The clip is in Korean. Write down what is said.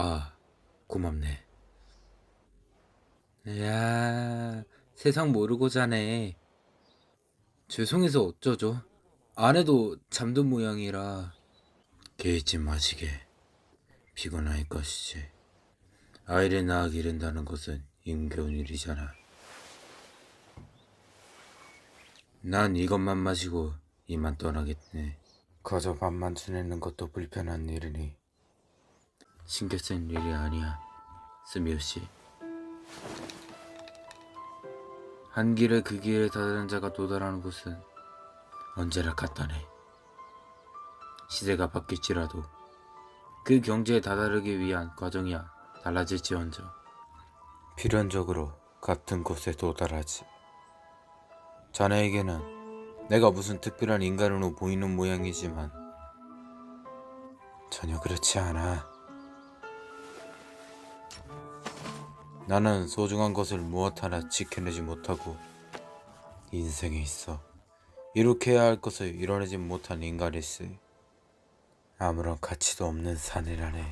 아, 고맙네. 야, 세상 모르고 자네. 죄송해서 어쩌죠? 아내도 잠든 모양이라. 개의치 마시게. 피곤할 것이지. 아이를 낳아 기른다는 것은 힘겨운 일이잖아. 난 이것만 마시고 이만 떠나겠네. 거저 밥만 지내는 것도 불편한 일이니 신경 쓴 일이 아니야, 스미오 씨. 한 길에 그 길에 다다른 자가 도달하는 곳은 언제나 같다네. 시대가 바뀔지라도 그 경지에 다다르기 위한 과정이야 달라질지언정 필연적으로 같은 곳에 도달하지. 자네에게는 내가 무슨 특별한 인간으로 보이는 모양이지만 전혀 그렇지 않아. 나는 소중한 것을 무엇 하나 지켜내지 못하고 인생에 있어 이룩해야 할 것을 이뤄내지 못한 인간일세 아무런 가치도 없는 사내라네.